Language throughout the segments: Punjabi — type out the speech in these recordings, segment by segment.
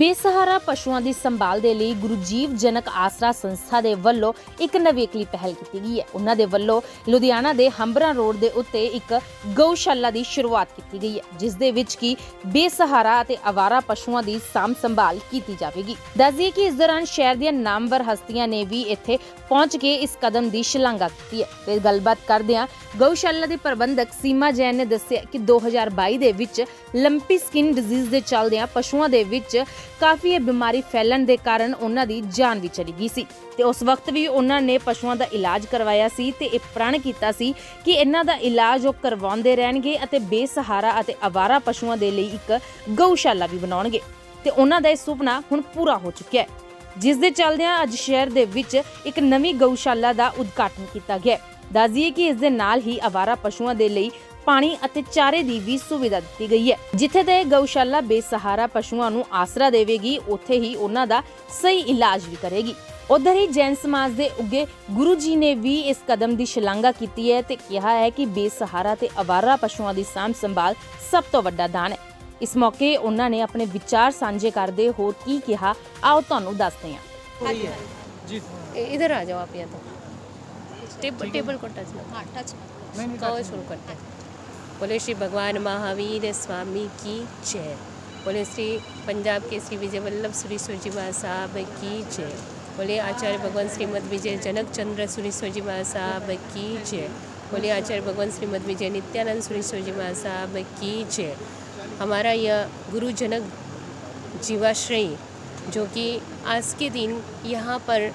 ਬੇਸਹਾਰਾ ਪਸ਼ੂਆਂ ਦੀ ਸੰਭਾਲ ਦੇ ਲਈ ਗੁਰੂ ਜੀਵ ਜਨਕ ਆਸਰਾ ਸੰਸਥਾ ਦੇ ਵੱਲੋਂ ਇੱਕ ਨਵੇਕਲੀ ਪਹਿਲ ਕੀਤੀ ਗਈ ਹੈ। ਉਹਨਾਂ ਦੇ ਵੱਲੋਂ ਲੁਧਿਆਣਾ ਦੇ ਹੰਬਰਾ ਰੋਡ ਦੇ ਉੱਤੇ ਇੱਕ ਗਊਸ਼ਾਲਾ ਦੀ ਸ਼ੁਰੂਆਤ ਕੀਤੀ ਗਈ ਹੈ, ਜਿਸ ਦੇ ਵਿੱਚ ਕੀ ਬੇਸਹਾਰਾ ਅਤੇ ਆਵਾਰਾ ਪਸ਼ੂਆਂ ਦੀ ਸਾਂਭ ਸੰਭਾਲ ਕੀਤੀ ਜਾਵੇਗੀ। ਦੱਸਦੀਏ ਕਿ ਇਸ ਦੌਰਾਨ ਸ਼ਹਿਰ ਦੀਆਂ ਨਾਮਵਰ ਹਸਤੀਆਂ ਨੇ ਵੀ ਇੱਥੇ ਪਹੁੰਚ ਕੇ ਇਸ ਕਦਮ ਦੀ ਸ਼ਲਾਘਾ ਕੀਤੀ ਹੈ। ਤੇ ਗੱਲਬਾਤ ਕਰਦਿਆਂ ਗਊਸ਼ਾਲਾ ਦੇ ਪ੍ਰਬੰਧਕ ਸੀਮਾ ਜੈਨ ਨੇ ਦੱਸਿਆ ਕਿ 2022 ਦੇ ਵਿੱਚ ਲੰਪੀ ਸਕਿਨ ਡਿਜ਼ੀਜ਼ ਦੇ ਚੱਲਦਿਆਂ ਪਸ਼ੂਆਂ ਦੇ ਵਿੱਚ ਕਾਫੀ ਇਹ ਬਿਮਾਰੀ ਫੈਲਣ ਦੇ ਕਾਰਨ ਉਹਨਾਂ ਦੀ ਜਾਨ ਵੀ ਚਲੀ ਗਈ ਸੀ। ਤੇ ਉਸ ਵਕਤ ਵੀ ਉਹਨਾਂ ਨੇ ਪਸ਼ੂਆਂ ਦਾ ਇਲਾਜ ਕਰਵਾਇਆ ਸੀ ਤੇ ਇਹ ਪ੍ਰਣ ਕੀਤਾ ਸੀ ਕਿ ਇਹਨਾਂ ਦਾ ਇਲਾਜ ਉਹ ਕਰਵਾਉਂਦੇ ਰਹਿਣਗੇ ਅਤੇ ਬੇਸਹਾਰਾ ਅਤੇ ਆਵਾਰਾ ਪਸ਼ੂਆਂ ਦੇ ਲਈ ਇੱਕ ਗਊਸ਼ਾਲਾ ਵੀ ਬਣਾਉਣਗੇ। ਤੇ ਉਹਨਾਂ ਦਾ ਇਹ ਸੁਪਨਾ ਹੁਣ ਪੂਰਾ ਹੋ ਚੁੱਕਿਆ ਹੈ। ਜਿਸ ਦੇ ਚੱਲਦਿਆਂ ਅੱਜ ਸ਼ਹਿਰ ਦੇ ਵਿੱਚ ਇੱਕ ਨਵੀਂ ਗਊਸ਼ਾਲਾ ਦਾ ਉਦਘਾਟਨ ਕੀਤਾ ਗਿਆ ਹੈ। ਕਿ ਇਸ ਦੇ ਨਾਲ ਹੀ ਆਵਾਰਾ ਪਸ਼ੂਆਂ ਦੇ ਲਈ ਪਾਣੀ ਅਤੇ ਚਾਰੇ ਦੀ ਵੀ ਸੁਵਿਧਾ ਦਿੱਤੀ ਗਈ ਹੈ ਜਿੱਥੇ ਤੇ ਗਊਸ਼ਾਲਾ ਬੇਸਹਾਰਾ ਪਸ਼ੂਆਂ ਨੂੰ ਆਸਰਾ ਦੇਵੇਗੀ ਉੱਥੇ ਹੀ ਉਹਨਾਂ ਦਾ ਸਹੀ ਇਲਾਜ ਵੀ ਕਰੇਗੀ ਉਧਰ ਹੀ ਜੈਨ ਸਮਾਜ ਦੇ ਉੱਗੇ ਗੁਰੂ ਜੀ ਨੇ ਵੀ ਇਸ ਕਦਮ ਦੀ ਸ਼ਲਾਘਾ ਕੀਤੀ ਹੈ ਤੇ ਕਿਹਾ ਹੈ ਕਿ ਬੇਸਹਾਰਾ ਤੇ ਆਵਾਰਾ ਪਸ਼ੂਆਂ ਦੀ ਸਾਂਭ ਸੰਭਾਲ ਸਭ ਤੋਂ ਵੱਡਾ ਦਾਨ ਹੈ ਇਸ ਮੌਕੇ ਉਹਨਾਂ ਨੇ ਆਪਣੇ ਵਿਚਾਰ ਸਾਂਝੇ ਕਰਦੇ ਹੋਰ ਕੀ ਕਿਹਾ ਆਓ ਤੁਹਾਨੂੰ ਦੱਸਦੇ ਹਾਂ जी ए- इधर आ जाओ आप यहाँ तो टेब, टेबल को टच लो हाँ टच कहो शुरू करते हैं बोले श्री भगवान महावीर स्वामी की जय बोले श्री पंजाब के श्री विजय वल्लभ सुरेश्वर जी महाराज साहब की जय बोले आचार्य भगवान श्रीमद विजय जनक चंद्र सुरेश्वर जी महाराज साहब की जय बोले आचार्य भगवान श्रीमद विजय नित्यानंद सुरेश्वर जी महाराज साहब की जय हमारा यह गुरु जनक जीवाश्रयी जो कि आज के दिन यहाँ पर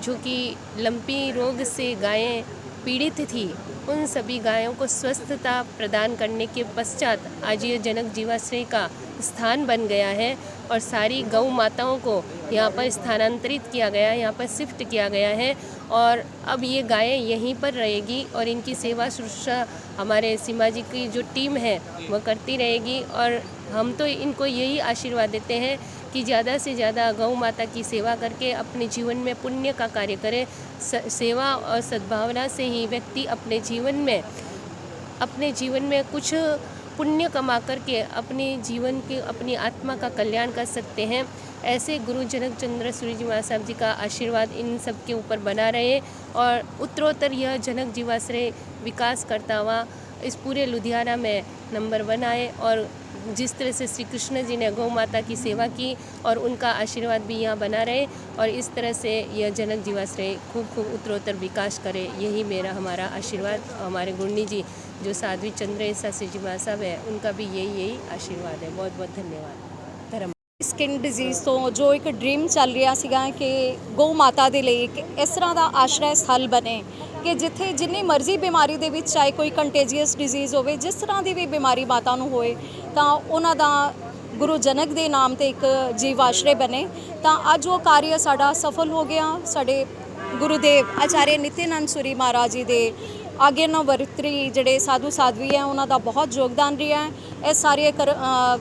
जो कि लंपी रोग से गायें पीड़ित थी। उन सभी गायों को स्वस्थता प्रदान करने के पश्चात आज ये जनक जीवाश्रय का स्थान बन गया है और सारी गौ माताओं को यहाँ पर स्थानांतरित किया गया है यहाँ पर शिफ्ट किया गया है और अब ये गायें यहीं पर रहेगी और इनकी सेवा शुश्रूषा हमारे सीमा जी की जो टीम है वह करती रहेगी और हम तो इनको यही आशीर्वाद देते हैं कि ज़्यादा से ज़्यादा गौ माता की सेवा करके अपने जीवन में पुण्य का कार्य करें। सेवा और सद्भावना से ही व्यक्ति अपने जीवन में, अपने जीवन में कुछ पुण्य कमा करके अपने जीवन के, अपनी आत्मा का कल्याण कर सकते हैं। ऐसे गुरु जनक चंद्र सूर्य साहब जी का आशीर्वाद इन सब के ऊपर बना रहे और उत्तरोत्तर यह जनक जीवाश्रय विकास करता हुआ इस पूरे लुधियाना में नंबर वन आए और जिस तरह से श्री कृष्ण जी ने गौ माता की सेवा की और उनका आशीर्वाद भी यहाँ बना रहे और इस तरह से यह जनक जीवाश्रय खूब खूब उत्तरोत्तर विकास करे यही मेरा हमारा आशीर्वाद हमारे गुरनी जी जो साध्वी चंद्र शास्त्री जी महाराज साहब है उनका भी यही यही आशीर्वाद है बहुत बहुत धन्यवाद धर्म ਸਕਿਨ ਡਿਜ਼ੀਜ਼ ਤੋਂ ਜੋ ਇੱਕ ਡ੍ਰੀਮ ਚੱਲ ਰਿਹਾ ਸੀਗਾ ਕਿ ਗਊ ਮਾਤਾ ਦੇ ਲਈ ਇੱਕ ਇਸ ਤਰ੍ਹਾਂ ਦਾ ਆਸ਼ਰੈ ਸਥਲ ਬਣੇ ਕਿ ਜਿੱਥੇ ਜਿੰਨੀ ਮਰਜ਼ੀ ਬਿਮਾਰੀ ਦੇ ਵਿੱਚ ਚਾਹੇ ਕੋਈ ਕੰਟੇਜੀਅਸ ਡਿਜ਼ੀਜ਼ ਹੋਵੇ ਜਿਸ ਤਰ੍ਹਾਂ ਦੀ ਵੀ ਬਿਮਾਰੀ ਮਾਤਾ ਨੂੰ ਹੋਏ ਤਾਂ ਉਹਨਾਂ ਦਾ ਗੁਰੂ ਜਨਕ ਦੇ ਨਾਮ ਤੇ ਇੱਕ ਜੀਵ ਆਸ਼ਰੇ ਬਣੇ। ਤਾਂ ਅੱਜ ਉਹ ਕਾਰਜ ਸਾਡਾ ਸਫਲ ਹੋ ਗਿਆ। ਸਾਡੇ ਗੁਰੂਦੇਵ ਆਚਾਰੇ ਨਿਤਿਆਨੰਦ ਸੁਰੀ ਮਹਾਰਾਜ ਜੀ ਦੇ ਆਗੇ ਨਾ ਵਰਤਰੀ ਜਿਹੜੇ ਸਾਧੂ ਸਾਧਵੀ ਹੈ ਉਹਨਾਂ ਦਾ ਬਹੁਤ ਯੋਗਦਾਨ ਰਿਹਾ ਹੈ। ਇਹ ਸਾਰੇ ਕਰ- ਅ,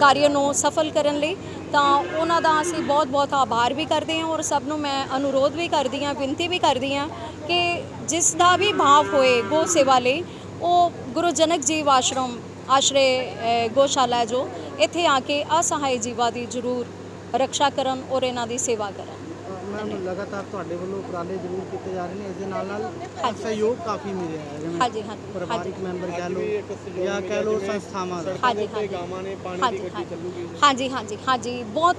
ਕਾਰਜ ਨੂੰ ਸਫਲ ਕਰਨ ਲਈ ਤਾਂ ਉਹਨਾਂ ਦਾ ਅਸੀਂ ਬਹੁਤ ਬਹੁਤ ਆਭਾਰ ਵੀ ਕਰਦੇ ਹਾਂ ਔਰ ਸਭ ਨੂੰ ਮੈਂ ਅਨੁਰੋਧ ਵੀ ਕਰਦੀ ਹਾਂ ਬੇਨਤੀ ਵੀ ਕਰਦੀ ਹਾਂ ਕਿ ਜਿਸ ਦਾ ਵੀ ਭਾਵ ਹੋਏ ਗੋ ਸੇਵਾ ਲਈ ਉਹ ਗੁਰੂ ਜਨਕ ਜੀਵ ਆਸ਼ਰਮ ਆਸ਼ਰੇ ਅ, ਗੋਸ਼ਾਲਾ ਹੈ ਜੋ ਇੱਥੇ ਆ ਕੇ ਅਸਹਾਇ ਜੀਵਾਂ ਦੀ ਜ਼ਰੂਰ ਰੱਖਿਆ ਕਰਨ ਔਰ ਇਹਨਾਂ ਦੀ ਸੇਵਾ ਕਰਨ। ਮੈਮ ਲਗਾਤਾਰ ਤੁਹਾਡੇ ਵੱਲੋਂ ਉਪਰਾਲੇ ਜ਼ਰੂਰ ਕੀਤੇ ਜਾ ਰਹੇ ਨੇ ਇਸ ਦੇ ਨਾਲ ਨਾਲ ਹਾਂਜੀ। ਸਹਿਯੋਗ ਕਾਫੀ ਮਿਲ ਰਿਹਾ ਹੈ ਜਿਵੇਂ ਹਾਂਜੀ ਹਾਂਜੀ। ਪਰਿਵਾਰਿਕ ਮੈਂਬਰ ਕਹਿ ਲਓ ਜਾਂ ਕਹਿ ਲਓ ਸੰਸਥਾਵਾਂ ਦਾ। ਹਾਂਜੀ ਹਾਂਜੀ। ਹਾਂਜੀ ਹਾਂਜੀ ਹਾਂਜੀ ਹਾਂਜੀ। ਬਹੁਤ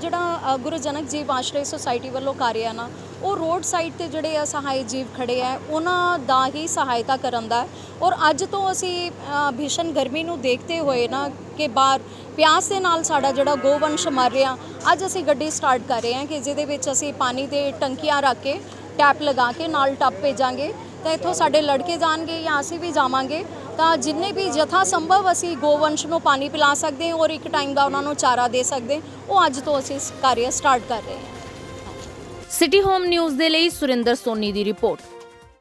ਜਿਹੜਾ ਗੁਰੂ ਜਨਕ ਜੀਵ ਆਸ਼ਰੇ ਸੁਸਾਇਟੀ ਵੱਲੋਂ ਕਾਰਿਆ ਆ ਨਾ ਉਹ ਰੋਡ ਸਾਈਡ ਤੇ ਜਿਹੜੇ ਅਸਹਾਇ ਜੀਵ ਖੜੇ ਆ ਉਹਨਾਂ ਦਾ ਹੀ ਸਹਾਇਤਾ ਕਰਨ ਦਾ। ਔਰ ਅੱਜ ਤੋਂ ਅਸੀਂ ਭੀਸ਼ਣ ਗਰਮੀ ਨੂੰ ਦੇਖਦੇ ਹੋਏ ਨਾ ਕਿ ਬਾਹਰ ਪਿਆਸ ਦੇ ਨਾਲ ਸਾਡਾ ਜਿਹੜਾ ਗੋਵੰਸ਼ ਮਰ ਰਿਹਾ, ਅੱਜ ਅਸੀਂ ਗੱਡੀ ਸਟਾਰਟ ਕਰ ਰਹੇ ਹਾਂ ਕਿ ਜਿਹਦੇ ਵਿੱਚ ਅਸੀਂ ਪਾਣੀ ਦੇ ਟੰਕੀਆਂ ਰੱਖ ਕੇ ਟੈਪ ਲਗਾ ਕੇ ਨਾਲ ਟੱਪ ਭੇਜਾਂਗੇ। ਤਾਂ ਇੱਥੋਂ ਸਾਡੇ ਲੜਕੇ ਜਾਣਗੇ ਜਾਂ ਅਸੀਂ ਵੀ ਜਾਵਾਂਗੇ। ਤਾਂ ਜਿੰਨੇ ਵੀ ਜਥਾ ਸੰਭਵ ਅਸੀਂ ਗੋਵੰਸ਼ ਨੂੰ ਪਾਣੀ ਪਿਲਾ ਸਕਦੇ ਹਾਂ, ਔਰ ਇੱਕ ਟਾਈਮ ਦਾ ਉਹਨਾਂ ਨੂੰ ਚਾਰਾ ਦੇ ਸਕਦੇ ਉਹ ਅੱਜ ਤੋਂ ਅਸੀਂ ਇਸ ਕਾਰਜ ਸਟਾਰਟ ਕਰ ਰਹੇ ਹਾਂ। ਸਿਟੀ ਹੋਮ ਨਿਊਜ਼ ਦੇ ਲਈ ਸੁਰਿੰਦਰ ਸੋਨੀ ਦੀ ਰਿਪੋਰਟ।